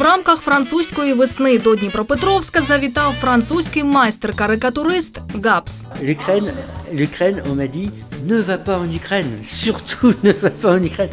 В рамках французької весни до Дніпропетровська завітав французький майстер-карикатурист Гапс. L'Ukraine, l'Ukraine, on m'a dit, ne va pas en Ukraine, surtout ne va pas en.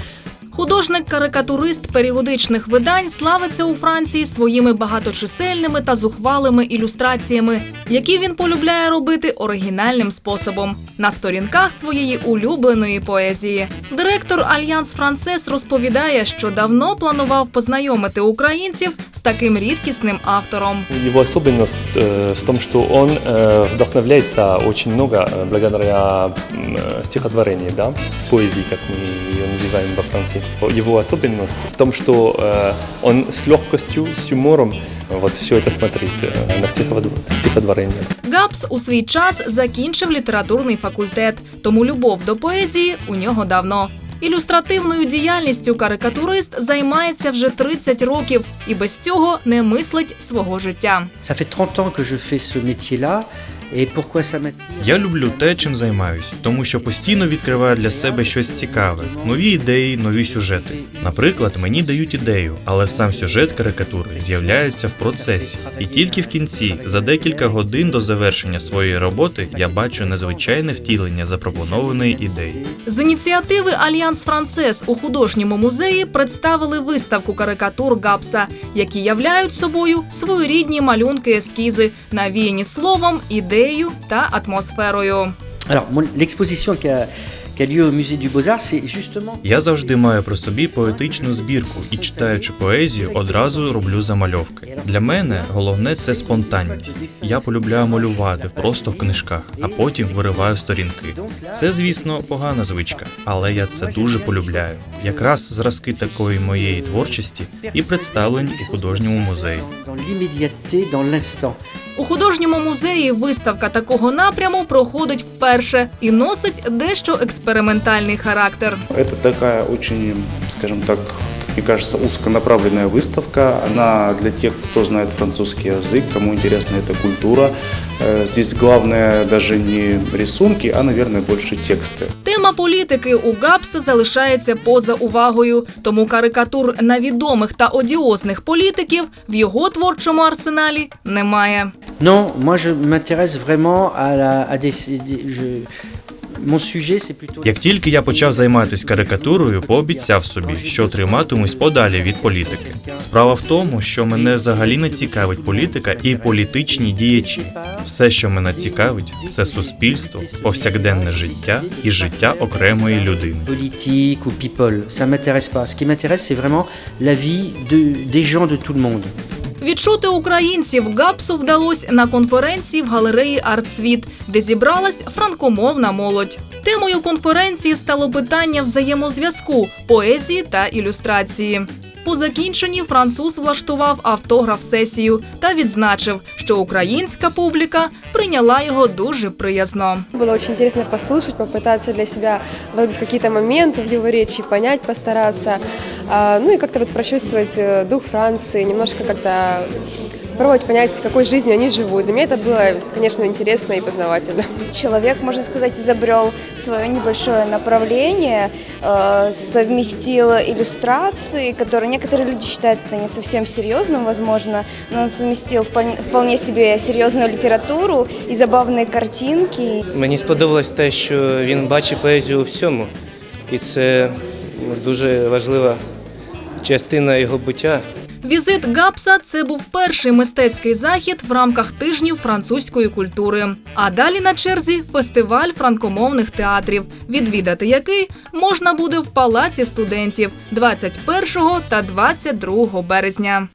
Художник-карикатурист періодичних видань славиться у Франції своїми багаточисельними та зухвалими ілюстраціями, які він полюбляє робити оригінальним способом на сторінках своєї улюбленої поезії. Директор Альянс Францес розповідає, що давно планував познайомити українців з таким рідкісним автором. Его особенность э, в том, что он э, вдохновляется очень много э, благодаря м, э, стихотворению, да, поэзии, как мы ее называем во Франции. Его особенность в том, что э, он с легкостью, с юмором э, вот все это смотрит э, на стихотвор- стихотворение. Гапс у свій час закінчив літературний факультет, тому любов до поезії у нього давно. Ілюстративною діяльністю карикатурист займається вже 30 років і без цього не мислить свого життя. Ça fait 30 ans que je fais ce métier-là. Я люблю те, чим займаюсь, тому що постійно відкриваю для себе щось цікаве, нові ідеї, нові сюжети. Наприклад, мені дають ідею, але сам сюжет карикатури з'являється в процесі. І тільки в кінці, за декілька годин до завершення своєї роботи, я бачу незвичайне втілення запропонованої ідеї. З ініціативи Альянс Францес у художньому музеї представили виставку карикатур Гапса, які являють собою своєрідні малюнки ескізи, навіяні словом, ідеєю та атмосферою. Alors, mon- l'exposition qui a, Я завжди маю при собі поетичну збірку і, читаючи поезію, одразу роблю замальовки. Для мене головне це спонтанність. Я полюбляю малювати просто в книжках, а потім вириваю сторінки. Це, звісно, погана звичка, але я це дуже полюбляю. Якраз зразки такої моєї творчості і представлені у художньому музеї. У художньому музеї виставка такого напряму проходить вперше і носить дещо експериментальний характер. Это такая очень, скажем так, мне кажется, узконаправленная выставка. Она для тех, кто знает французский язык, кому интересна эта культура. Э, Здесь главное даже не рисунки, а, наверное, больше тексты. Тема політики у Гапса залишається поза увагою, тому карикатур на відомих та одіозних політиків в його творчому арсеналі немає. Non, moi je m'intéresse vraiment à, la, à des. des- je- як тільки я почав займатися карикатурою, пообіцяв собі, що триматимусь подалі від політики. Справа в тому, що мене взагалі не цікавить політика і політичні діячі. Все, що мене цікавить, це суспільство, повсякденне життя і життя окремої людини. ou people, ça m'intéresse pas. Ce qui m'intéresse, c'est vraiment la vie de, des gens de tout le monde. Відчути українців Гапсу вдалося на конференції в галереї Артсвіт, де зібралась франкомовна молодь. Темою конференції стало питання взаємозв'язку, поезії та ілюстрації. По закінченні француз влаштував автограф-сесію та відзначив, що українська публіка прийняла його дуже приязно. Было очень интересно послушать, попытаться для себя выдать какие-то моменты в его речи, понять, постараться. А, Ну и как-то вот прочувствовать э, дух Франции, немножко как-то попробовать понять, какой жизнью они живут. Для меня это было, конечно, интересно и познавательно. Человек, можно сказать, изобрел свое небольшое направление, э, совместил иллюстрации, которые некоторые люди считают это не совсем серьезным, возможно, но он совместил вполне, вполне себе серьезную литературу и забавные картинки. Мені сподобалось те, що він бачить поезію у всьому, і це дуже важлива Частина його буття. Візит Гапса це був перший мистецький захід в рамках тижнів французької культури. А далі на черзі фестиваль франкомовних театрів, відвідати який можна буде в палаці студентів 21 та 22 березня.